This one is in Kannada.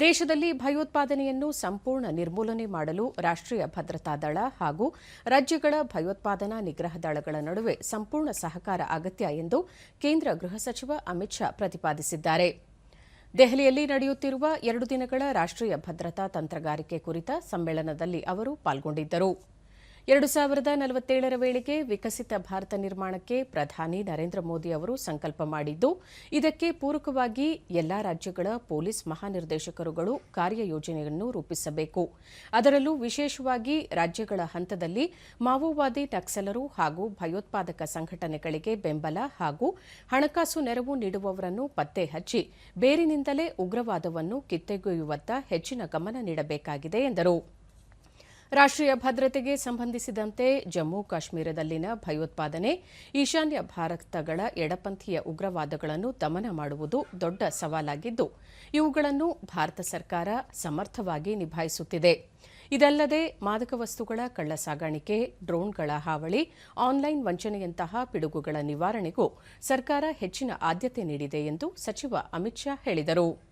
ದೇಶದಲ್ಲಿ ಭಯೋತ್ಪಾದನೆಯನ್ನು ಸಂಪೂರ್ಣ ನಿರ್ಮೂಲನೆ ಮಾಡಲು ರಾಷ್ಟ್ರೀಯ ಭದ್ರತಾ ದಳ ಹಾಗೂ ರಾಜ್ಯಗಳ ಭಯೋತ್ಪಾದನಾ ನಿಗ್ರಹ ದಳಗಳ ನಡುವೆ ಸಂಪೂರ್ಣ ಸಹಕಾರ ಅಗತ್ಯ ಎಂದು ಕೇಂದ್ರ ಗೃಹ ಸಚಿವ ಅಮಿತ್ ಶಾ ಪ್ರತಿಪಾದಿಸಿದ್ದಾರೆ. ದೆಹಲಿಯಲ್ಲಿ ನಡೆಯುತ್ತಿರುವ ಎರಡು ದಿನಗಳ ರಾಷ್ಟ್ರೀಯ ಭದ್ರತಾ ತಂತ್ರಗಾರಿಕೆ ಕುರಿತ ಸಮ್ಮೇಳನದಲ್ಲಿ ಅವರು ಪಾಲ್ಗೊಂಡಿದ್ದರು. ಎರಡು ಸಾವಿರದ ನಲವತ್ತೇಳರ ವೇಳೆಗೆ ವಿಕಸಿತ ಭಾರತ ನಿರ್ಮಾಣಕ್ಕೆ ಪ್ರಧಾನಿ ನರೇಂದ್ರ ಮೋದಿ ಅವರು ಸಂಕಲ್ಪ ಮಾಡಿದ್ದು. ಇದಕ್ಕೆ ಪೂರಕವಾಗಿ ಎಲ್ಲಾ ರಾಜ್ಯಗಳ ಪೊಲೀಸ್ ಮಹಾನಿರ್ದೇಶಕರುಗಳು ಕಾರ್ಯಯೋಜನೆಯನ್ನು ರೂಪಿಸಬೇಕು. ಅದರಲ್ಲೂ ವಿಶೇಷವಾಗಿ ರಾಜ್ಯಗಳ ಹಂತದಲ್ಲಿ ಮಾವೋವಾದಿ ನಕ್ಸಲರು ಹಾಗೂ ಭಯೋತ್ಪಾದಕ ಸಂಘಟನೆಗಳಿಗೆ ಬೆಂಬಲ ಹಾಗೂ ಹಣಕಾಸು ನೆರವು ನೀಡುವವರನ್ನು ಪತ್ತೆ ಹಚ್ಚಿ ಬೇರಿನಿಂದಲೇ ಉಗ್ರವಾದವನ್ನು ಕಿತ್ತೆಗೆಯುವತ್ತ ಹೆಚ್ಚಿನ ಗಮನ ನೀಡಬೇಕಾಗಿದೆ ಎಂದರು. ರಾಷ್ಟ್ರೀಯ ಭದ್ರತೆಗೆ ಸಂಬಂಧಿಸಿದಂತೆ ಜಮ್ಮು ಕಾಶ್ಮೀರದಲ್ಲಿನ ಭಯೋತ್ಪಾದನೆ, ಈಶಾನ್ಯ ಭಾರತಗಳ ಎಡಪಂಥೀಯ ಉಗ್ರವಾದಗಳನ್ನು ದಮನ ಮಾಡುವುದು ದೊಡ್ಡ ಸವಾಲಾಗಿದ್ದು, ಇವುಗಳನ್ನು ಭಾರತ ಸರ್ಕಾರ ಸಮರ್ಥವಾಗಿ ನಿಭಾಯಿಸುತ್ತಿದೆ. ಇದಲ್ಲದೆ ಮಾದಕ ವಸ್ತುಗಳ ಕಳ್ಳ ಸಾಗಾಣಿಕೆ ಡ್ರೋನ್ಗಳ ಹಾವಳಿ, ಆನ್ಲೈನ್ ವಂಚನೆಯಂತಹ ಪಿಡುಗುಗಳ ನಿವಾರಣೆಗೂ ಸರ್ಕಾರ ಹೆಚ್ಚಿನ ಆದ್ಯತೆ ನೀಡಿದೆ ಎಂದು ಸಚಿವ ಅಮಿತ್ ಶಾ ಹೇಳಿದರು.